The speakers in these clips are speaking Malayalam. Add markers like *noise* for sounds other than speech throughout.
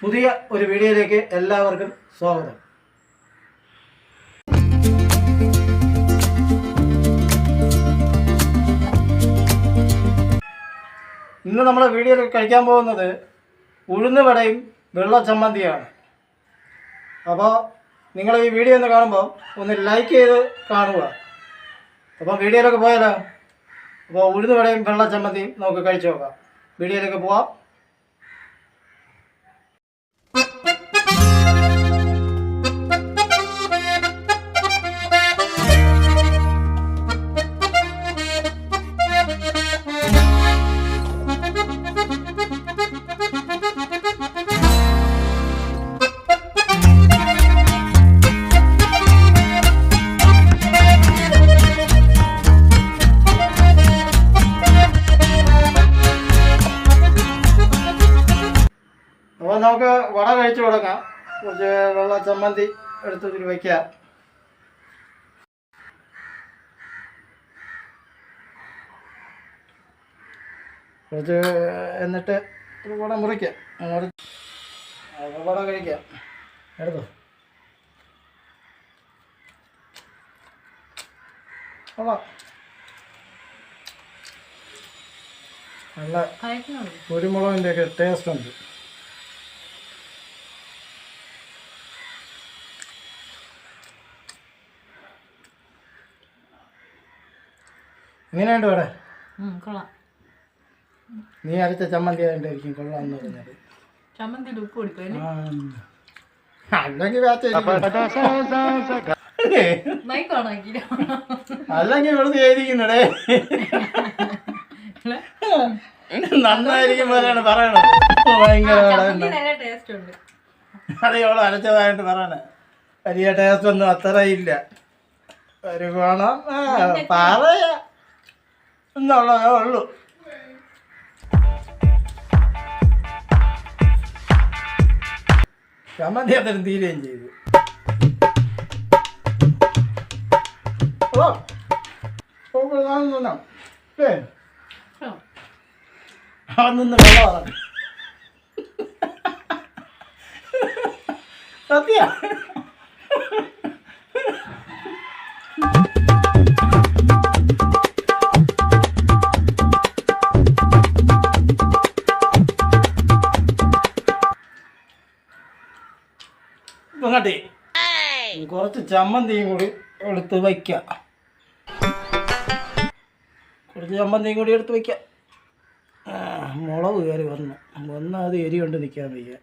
പുതിയ ഒരു വീഡിയോയിലേക്ക് എല്ലാവർക്കും സ്വാഗതം. ഇന്ന് നമ്മൾ വീഡിയോയിൽ കഴിക്കാൻ പോകുന്നത് ഉഴുന്ന് വടയും വെള്ള ചമ്മന്തിയാണ് അപ്പോൾ നിങ്ങൾ ഈ വീഡിയോ ഒന്ന് കാണുമ്പോൾ ഒന്ന് ലൈക്ക് ചെയ്ത് കാണുക. അപ്പം വീഡിയോയിലൊക്കെ പോയാലോ? അപ്പോൾ ഉഴുന്ന് വടയും വെള്ള ചമ്മന്തിയും നമുക്ക് കഴിച്ചു നോക്കാം. വീഡിയോയിലേക്ക് പോവാം. അപ്പോൾ നമുക്ക് വട കഴിച്ചു തുടങ്ങാം. കുറച്ച് വെള്ള ചമ്മന്തി എടുത്ത് ഇതിൽ വയ്ക്കാം കുറച്ച് എന്നിട്ട് വട മുറിക്കാം മുറി വട കഴിക്കാം എടുത്തോ? കൊള്ളാം. നല്ല കുരുമുളകിന്റെയൊക്കെ ടേസ്റ്റ് ഉണ്ട്. എങ്ങനെയുണ്ട് ഇവിടെ കൊള്ളാം. നീ അരച്ച ചമ്മന്തി ആയിട്ടായിരിക്കും കൊള്ളാം പറഞ്ഞത്. ചമ്മന്തിയുടെ ഉപ്പ് കൊടുക്കും. അല്ലെങ്കിൽ വെറുതെ ആയിരിക്കുന്നടേ ഓണാക്കില്ല അല്ലെങ്കിൽ ഇവിടുന്ന് ചെയ്തിരിക്കുന്നടേ നന്നായിരിക്കും പോലെയാണ് പറയണത്. ഭയങ്കര ചമ്മന്തി നല്ല ടേസ്റ്റ് ഉണ്ട്. അത് ഇവൾ അരച്ചതായിട്ട് പറയണേ. വലിയ ടേസ്റ്റ് ഒന്നും അത്ര ഇല്ല ഒരു ഗുണം. പറയാ. എന്നുള്ളതേ ഉള്ളൂ. ചമ്മന്തി അത്തരം തീരുകയും ചെയ്തു. ഓ തിന്നാം ഏ നിന്ന് വെള്ളം ഇറങ്ങി. സത്യ? ഇങ്ങോട്ടേ കുറച്ച് ചമ്മന്തിയും കൂടി എടുത്ത് വയ്ക്കാം. കുറച്ച് ചമ്മന്തിയും കൂടി എടുത്ത് വയ്ക്കാം. മുളക് കയറി വന്നു. വന്നാൽ അത് എരി കൊണ്ട് നിൽക്കാൻ വയ്യ.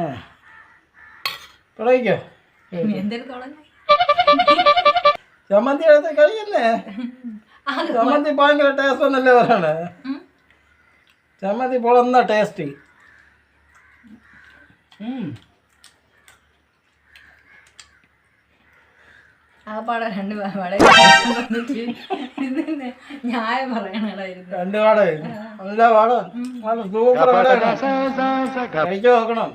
ആ. തുടങ്ങിക്കോ. ചമ്മന്തി എടുത്ത് കഴിയുന്നേ ചമ്മന്തി ഭയങ്കര ടേസ്റ്റ് ഒന്നല്ലേ പറയണേ? ചമ്മന്തി പൊളന്ന ടേസ്റ്റ് ആകപ്പാടെ രണ്ട് ഇതിന്റെ ന്യായം പറയണായിരുന്നു രണ്ട് വാട നല്ല പാടം. നല്ല സൂപ്പർ കഴിച്ചു നോക്കണം.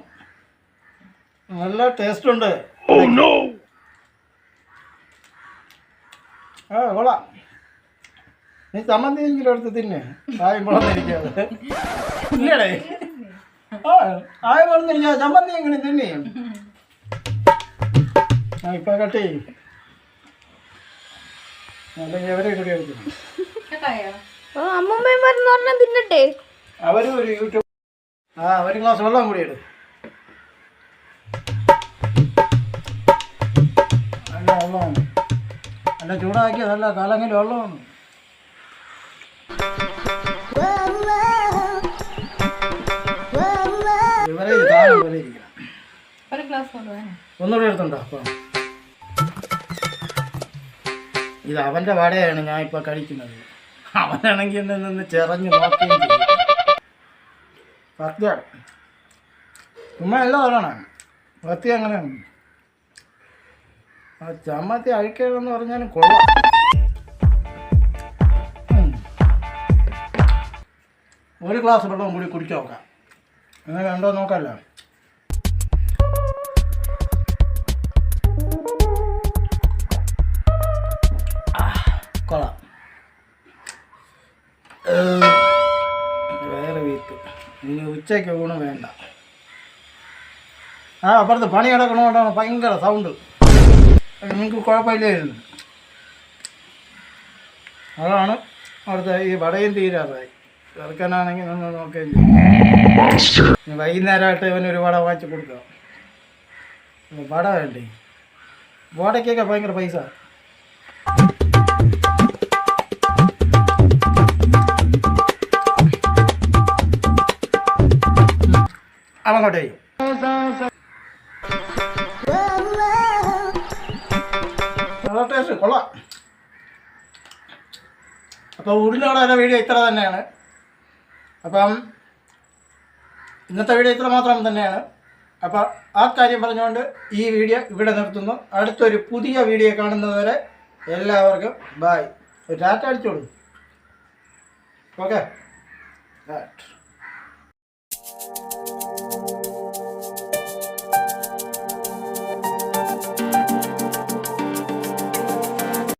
നല്ല ടേസ്റ്റ് ഉണ്ട്. ആ കൊള്ളാം. നീ ചമ്മന്തി എങ്കിലും എടുത്ത് തിന്നെ. ആയും വളർന്നിരിക്കാതെ *laughs* ഇല്ലടേ. ആയും ചമ്മന്തി എങ്ങനെ തിന്നെ? ആ ഇപ്പൊ കട്ട്. ചെയ്യും അല്ലെങ്കിൽ എവരെ കൂടി എടുക്കുന്നു കേട്ടായോ അമ്മമ്മമാരെന്ന് പറഞ്ഞാൽ തിന്നട്ടെ? അവർ ഒരു യൂട്യൂബ് ആ ഒരു ഗ്ലാസ് വെള്ളം കൂടി എടു നല്ല വെള്ളമാണ്. നല്ല ചൂടാക്കിയ നല്ല കലങ്ങിൽ വെള്ളമാണ്. ഒന്നുകൂടി എടുത്തുണ്ടോ? ഇത് അവന്റെ വടയാണ് ഞാൻ ഇപ്പോൾ കഴിക്കുന്നത്. അവനാണെങ്കിൽ എന്നെ നിന്ന് ചെറഞ്ഞ് നോക്കുകയും ചെയ്യും. സത്യം. എല്ലാം ഓരോണം സത്യം അങ്ങനെയാണ് ആ ചമ്മത്തി അഴിക്കണമെന്ന് പറഞ്ഞാലും കൊള്ളാം. ഒരു ഗ്ലാസ് വെള്ളം കൂടി കുടിച്ചു നോക്കാം. എന്നാൽ രണ്ടോ നോക്കാമല്ലോ ഏഹ്, വേറെ വീക്ക്. ഇനി ഉച്ചയ്ക്ക് ഊണ് വേണ്ട. ആ അപ്പുറത്ത് പണി കിടക്കണോണ്ടാണ് ഭയങ്കര സൗണ്ട് നിങ്ങൾക്ക് കുഴപ്പമില്ലായിരുന്നു. അതാണ് അവിടുത്തെ ഈ വടയും തീരാറായി. ചെറുക്കനാണെങ്കിൽ നമ്മൾ നോക്കുകയും ചെയ്യും. വൈകുന്നേരമായിട്ട് ഇവന് ഒരു വട വാങ്ങിച്ചു കൊടുക്കാം. വട വേണ്ടേ? വടക്കൊക്കെ ഭയങ്കര പൈസ. അവങ്ങോട്ടേ. നല്ല ടേസ്റ്റ് കൊള്ളാം. അപ്പോൾ ഉഴുന്നോടെ വീഡിയോ ഇത്ര തന്നെയാണ്. അപ്പം ഇന്നത്തെ വീഡിയോ ഇത്ര മാത്രം തന്നെയാണ്. അപ്പോൾ ആ കാര്യം പറഞ്ഞുകൊണ്ട് ഈ വീഡിയോ ഇവിടെ നിർത്തുന്നു. അടുത്തൊരു പുതിയ വീഡിയോ കാണുന്നതുവരെ എല്ലാവർക്കും ബായ് ഒരു ടാറ്റ അടിച്ചോളൂ. ഓക്കെ